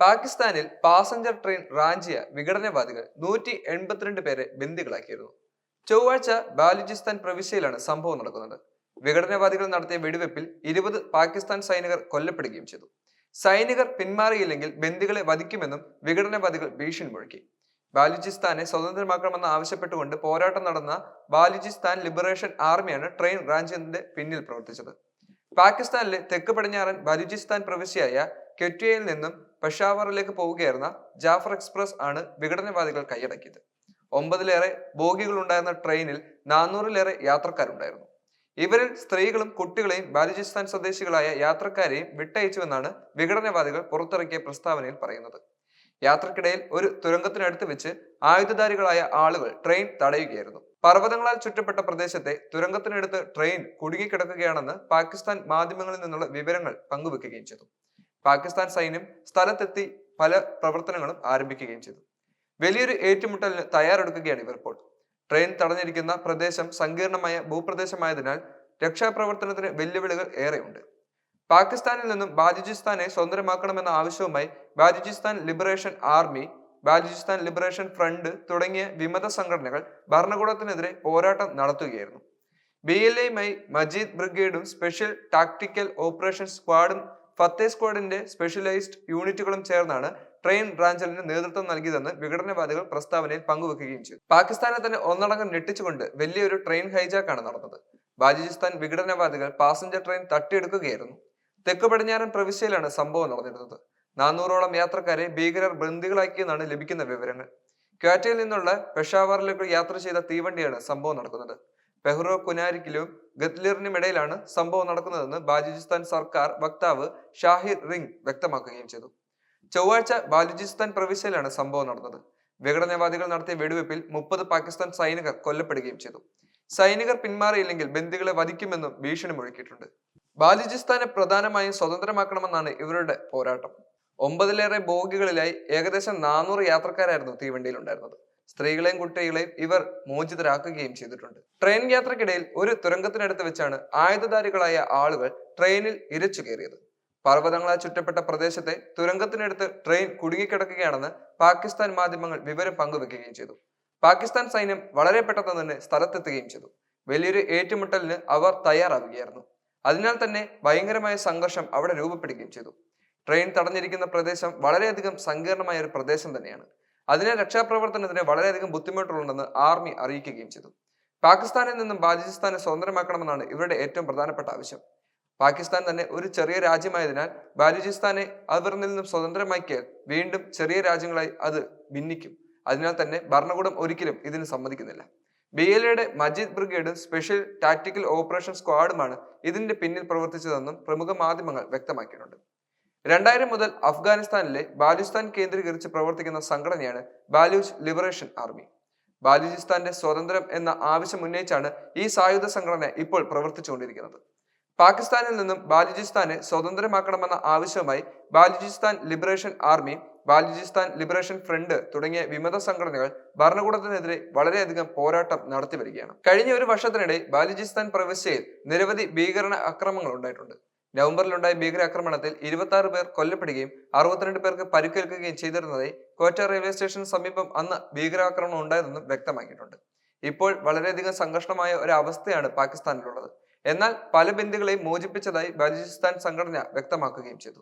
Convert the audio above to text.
പാകിസ്ഥാനിൽ passenger train റാഞ്ചിയ വിഘടനവാദികൾ നൂറ്റി എൺപത്തിരണ്ട് പേരെ ബന്ദികളാക്കിയിരുന്നു. ചൊവ്വാഴ്ച ബാലുചിസ്ഥാൻ പ്രവിശ്യയിലാണ് സംഭവം നടക്കുന്നത്. വിഘടനവാദികൾ നടത്തിയ വെടിവെപ്പിൽ ഇരുപത് പാകിസ്ഥാൻ സൈനികർ കൊല്ലപ്പെടുകയും ചെയ്തു. സൈനികർ പിന്മാറിയില്ലെങ്കിൽ ബന്ദികളെ വധിക്കുമെന്നും വിഘടനവാദികൾ ഭീഷണി മുഴക്കി. ബാലുചിസ്ഥാനെ സ്വതന്ത്രമാക്കണമെന്ന് ആവശ്യപ്പെട്ടുകൊണ്ട് പോരാട്ടം നടന്ന ബാലുചിസ്ഥാൻ ലിബറേഷൻ ആർമിയാണ് ട്രെയിൻ റാഞ്ചിന്റെ പിന്നിൽ പ്രവർത്തിച്ചത്. പാകിസ്ഥാനിലെ തെക്ക് പടിഞ്ഞാറൻ ബലുചിസ്ഥാൻ പ്രവിശ്യയായ കെറ്റ്വയിൽ നിന്നും പെഷാവറിലേക്ക് പോവുകയായിരുന്ന ജാഫർ എക്സ്പ്രസ് ആണ് വിഘടനവാദികൾ കൈയടക്കിയത്. ഒമ്പതിലേറെ ബോഗികൾ ഉണ്ടായിരുന്ന ട്രെയിനിൽ നാനൂറിലേറെ യാത്രക്കാരുണ്ടായിരുന്നു. ഇവരിൽ സ്ത്രീകളും കുട്ടികളെയും ബാലുചിസ്ഥാൻ സ്വദേശികളായ യാത്രക്കാരെയും വിട്ടയച്ചുവെന്നാണ് വിഘടനവാദികൾ പുറത്തിറക്കിയ പ്രസ്താവനയിൽ പറയുന്നത്. യാത്രക്കിടയിൽ ഒരു തുരങ്കത്തിനടുത്ത് വെച്ച് ആയുധധാരികളായ ആളുകൾ ട്രെയിൻ തടയുകയായിരുന്നു. പർവതങ്ങളാൽ ചുറ്റപ്പെട്ട പ്രദേശത്തെ തുരങ്കത്തിനടുത്ത് ട്രെയിൻ കുടുങ്ങിക്കിടക്കുകയാണെന്ന് പാകിസ്ഥാൻ മാധ്യമങ്ങളിൽ നിന്നുള്ള വിവരങ്ങൾ പങ്കുവെക്കുകയും ചെയ്തു. പാകിസ്ഥാൻ സൈന്യം സ്ഥലത്തെത്തി പല പ്രവർത്തനങ്ങളും ആരംഭിക്കുകയും ചെയ്തു. വലിയൊരു ഏറ്റുമുട്ടലിന് തയ്യാറെടുക്കുകയാണ് ഇവർ ഇപ്പോൾ. ട്രെയിൻ തടഞ്ഞിരിക്കുന്ന പ്രദേശം സങ്കീർണമായ ഭൂപ്രദേശമായതിനാൽ രക്ഷാപ്രവർത്തനത്തിന് വെല്ലുവിളികൾ ഏറെയുണ്ട്. പാകിസ്ഥാനിൽ നിന്നും ബാലുചിസ്ഥാനെ സ്വതന്ത്രമാക്കണമെന്ന ആവശ്യവുമായി Baluchistan liberation army Baluchistan liberation front തുടങ്ങിയ വിമത സംഘടനകൾ ഭരണകൂടത്തിനെതിരെ പോരാട്ടം നടത്തുകയായിരുന്നു. ബി എൽ എയുമായി മജീദ് ബ്രിഗേഡും സ്പെഷ്യൽ ടാക്ടിക്കൽ ഓപ്പറേഷൻ സ്ക്വാഡും ഫത്തേ സ്ക്വാഡിന്റെ സ്പെഷ്യലൈസ്ഡ് യൂണിറ്റുകളും ചേർന്നാണ് ട്രെയിൻ ബ്രാഞ്ചലിന് നേതൃത്വം നൽകിയതെന്ന് വിഘടനവാദികൾ പ്രസ്താവനയിൽ പങ്കുവെക്കുകയും ചെയ്തു. പാകിസ്ഥാനെ തന്നെ ഒന്നടങ്കം ഞെട്ടിച്ചുകൊണ്ട് വലിയൊരു ട്രെയിൻ ഹൈജാക്കാണ് നടന്നത്. ബാലുചിസ്ഥാൻ വിഘടനവാദികൾ പാസഞ്ചർ ട്രെയിൻ തട്ടിയെടുക്കുകയായിരുന്നു. തെക്ക് പടിഞ്ഞാറൻ പ്രവിശ്യയിലാണ് സംഭവം നടന്നിരുന്നത്. നാനൂറോളം യാത്രക്കാരെ ഭീകരർ ബന്ദികളാക്കിയെന്നാണ് ലഭിക്കുന്ന വിവരങ്ങൾ. ക്വാറ്റയിൽ നിന്നുള്ള പെഷാവറിലേക്ക് യാത്ര ചെയ്ത തീവണ്ടിയാണ് സംഭവം നടക്കുന്നത്. പെഹ്റോ കുനാരിക്കിലും ഗദ്ലിറിനും ഇടയിലാണ് സംഭവം നടക്കുന്നതെന്ന് ബാലുചിസ്ഥാൻ സർക്കാർ വക്താവ് ഷാഹിർ റിംഗ് വ്യക്തമാക്കുകയും ചെയ്തു. ചൊവ്വാഴ്ച ബാലുചിസ്ഥാൻ പ്രവിശ്യയിലാണ് സംഭവം നടന്നത്. വിഘടനവാദികൾ നടത്തിയ വെടിവെപ്പിൽ മുപ്പത് പാകിസ്ഥാൻ സൈനികർ കൊല്ലപ്പെടുകയും ചെയ്തു. സൈനികർ പിന്മാറിയില്ലെങ്കിൽ ബന്ദികളെ വധിക്കുമെന്നും ഭീഷണി മുഴക്കിയിട്ടുണ്ട്. ബാലുചിസ്ഥാനെ പ്രധാനമായും സ്വതന്ത്രമാക്കണമെന്നാണ് ഇവരുടെ പോരാട്ടം. ഒമ്പതിലേറെ ബോഗികളിലായി ഏകദേശം നാനൂറ് യാത്രക്കാരായിരുന്നു തീവണ്ടിയിൽ ഉണ്ടായിരുന്നത് സ്ത്രീകളെയും കുട്ടികളെയും ഇവർ മോചിതരാക്കുകയും ചെയ്തിട്ടുണ്ട്. ട്രെയിൻ യാത്രക്കിടയിൽ ഒരു തുരങ്കത്തിനടുത്ത് വെച്ചാണ് ആയുധധാരികളായ ആളുകൾ ട്രെയിനിൽ ഇരച്ചു കയറിയത്. പർവതങ്ങളാൽ ചുറ്റപ്പെട്ട പ്രദേശത്തെ തുരങ്കത്തിനടുത്ത് ട്രെയിൻ കുടുങ്ങിക്കിടക്കുകയാണെന്ന് പാകിസ്ഥാൻ മാധ്യമങ്ങൾ വിവരം പങ്കുവെക്കുകയും ചെയ്തു. പാകിസ്ഥാൻ സൈന്യം വളരെ പെട്ടെന്ന് തന്നെ സ്ഥലത്തെത്തുകയും ചെയ്തു. വലിയൊരു ഏറ്റുമുട്ടലിന് അവർ തയ്യാറാവുകയായിരുന്നു. അതിനാൽ തന്നെ ഭയങ്കരമായ സംഘർഷം അവിടെ രൂപപ്പെടുകയും ചെയ്തു. ട്രെയിൻ തടഞ്ഞിരിക്കുന്ന പ്രദേശം വളരെയധികം സങ്കീർണമായ ഒരു പ്രദേശം തന്നെയാണ്. അതിനെ രക്ഷാപ്രവർത്തനത്തിന് വളരെയധികം ബുദ്ധിമുട്ടുണ്ടെന്ന് ആർമി അറിയിക്കുകയും ചെയ്തു. പാകിസ്ഥാനിൽ നിന്നും ബാലുചിസ്ഥാനെ സ്വതന്ത്രമാക്കണമെന്നാണ് ഇവരുടെ ഏറ്റവും പ്രധാനപ്പെട്ട ആവശ്യം. പാകിസ്ഥാൻ തന്നെ ഒരു ചെറിയ രാജ്യമായതിനാൽ ബാലുചിസ്ഥാനെ അവരിൽ നിന്നും സ്വതന്ത്രമാക്കിയാൽ വീണ്ടും ചെറിയ രാജ്യങ്ങളായി അത് ഭിന്നിക്കും. അതിനാൽ തന്നെ ഭരണകൂടം ഒരിക്കലും ഇതിന് സമ്മതിക്കുന്നില്ല. ബി എൽ എയുടെ മജീദ് ബ്രിഗേഡും സ്പെഷ്യൽ ടാക്ടിക്കൽ ഓപ്പറേഷൻ സ്ക്വാഡുമാണ് ഇതിന്റെ പിന്നിൽ പ്രവർത്തിച്ചതെന്നും പ്രമുഖ മാധ്യമങ്ങൾ വ്യക്തമാക്കിയിട്ടുണ്ട്. രണ്ടായിരം മുതൽ അഫ്ഗാനിസ്ഥാനിലെ ബാലുസ്ഥാൻ കേന്ദ്രീകരിച്ച് പ്രവർത്തിക്കുന്ന സംഘടനയാണ് ബാലൂച്ച് ലിബറേഷൻ ആർമി. ബാലുചിസ്ഥാന്റെ സ്വാതന്ത്ര്യം എന്ന ആവശ്യം ഉന്നയിച്ചാണ് ഈ സായുധ സംഘടന ഇപ്പോൾ പ്രവർത്തിച്ചുകൊണ്ടിരിക്കുന്നത്. പാകിസ്ഥാനിൽ നിന്നും ബാലുചിസ്ഥാനെ സ്വതന്ത്രമാക്കണമെന്ന ആവശ്യവുമായി Baluchistan liberation army Baluchistan liberation front തുടങ്ങിയ വിമത സംഘടനകൾ ഭരണകൂടത്തിനെതിരെ വളരെയധികം പോരാട്ടം നടത്തി വരികയാണ്. കഴിഞ്ഞ ഒരു വർഷത്തിനിടെ ബാലുചിസ്ഥാൻ പ്രവിശ്യയിൽ നിരവധി ഭീകരണ അക്രമങ്ങൾ ഉണ്ടായിട്ടുണ്ട്. നവംബറിലുണ്ടായ ഭീകരാക്രമണത്തിൽ ഇരുപത്തി പേർ കൊല്ലപ്പെടുകയും അറുപത്തിരണ്ട് പേർക്ക് പരിക്കേൽക്കുകയും ചെയ്തിരുന്നതായി കോറ്റ റെയിൽവേ സ്റ്റേഷൻ സമീപം അന്ന് ഭീകരാക്രമണം ഉണ്ടായതെന്നും വ്യക്തമാക്കിയിട്ടുണ്ട്. ഇപ്പോൾ വളരെയധികം സംഘർഷമായ ഒരു അവസ്ഥയാണ് പാകിസ്ഥാനിലുള്ളത്. എന്നാൽ പല ബന്ധുക്കളെയും മോചിപ്പിച്ചതായി ബലൂചിസ്ഥാൻ സംഘടന വ്യക്തമാക്കുകയും ചെയ്തു.